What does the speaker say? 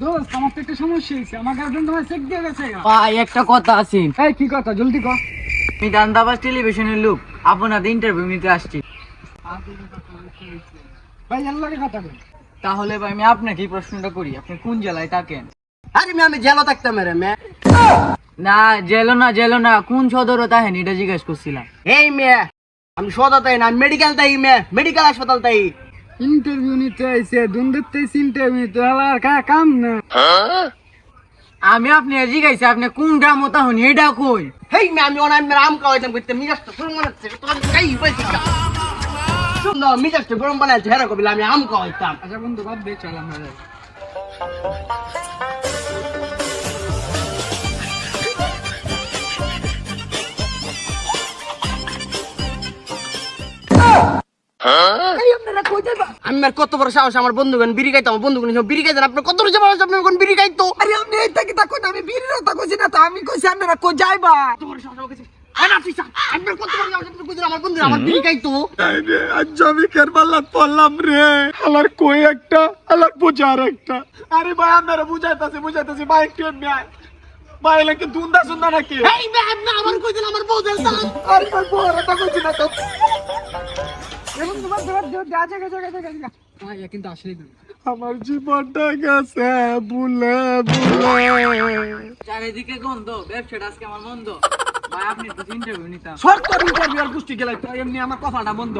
দোস্ত আমার তো একটা সমস্যা হয়েছে আমার গার্লফ্রেন্ড তোমার চেক দিয়ে গেছে ভাই একটা কথা আছে। এই কি কথা? জলদি কর আমি দান্দাবাজ টেলিভিশনের লোক আপনাদের ইন্টারভিউ নিতে আসছি। ভাই এর কথা বল। তাহলে ভাই আমি আপনাকে প্রশ্নটা করি আপনি কোন জেলায় থাকেন? আরে আমি জেলো থাকতাম রে মে না জেলো না জেলো না কোন সদরও তাহেন এটা জিজ্ঞেস করছিলাম। এই মেয়ে আমি সদা তাই না মেডিকেল তাই মেয়ে। মেডিকেল হাসপাতাল তাই ইন্টারভিউ নিতে আইছে দুন দেখতে ইন্টারভিউ নিতে আর কা কাম না। আমি আপনি জিজ্ঞাসা আপনি কোন গ্রাম তাহন এটা কই? হেই মে আমি অনাম মে আম কইতে করতে তো শুরু মনে হচ্ছে আমি কাই হইছে সুন্দর তো গরম বানাইছে হেরা কবিলা আমি আম কাওয়াইতাম আচ্ছা বন্ধু বাদ দে চল আমরা যাই আমি আর কত বড় সাহস আমার বন্ধুগণ বিড়ি খাইতো আমার বন্ধুগণ সব বিড়ি খাইতেন আপনার কত বড় সাহস আপনি কোন বিড়ি খাইতো? আরে আপনি এই থেকে তা আমি বীরের কথা কইছি না তো আমি কইছি আপনারা কই যাইবা? বড় সাহস আমার কাছে আরে বড় আমার বন্ধু আমার বিড়ি আমি কেরবাল্লাত পড়লাম রে। আলার কই একটা আলার বুঝার একটা। আরে ভাই আপনারা বুঝাইতাছে বুঝাইতাছে ভাই একটু এমনি আয়। ভাই এলাকে দুন্দা সুন্দা নাকি? এই আমার কইছেন আমার বউ আরে বড় কথা না তো। কিন্তু আমার জীবনটা গেছে বুলে বুলে চারিদিকে গন্ধ ব্যবসাটা আজকে আমার বন্ধ। ভাই আপনি তো ইন্টারভিউ নিতাম। সরকারি ইন্টারভিউ আর গোষ্ঠী এমনি আমার কথাটা বন্ধ।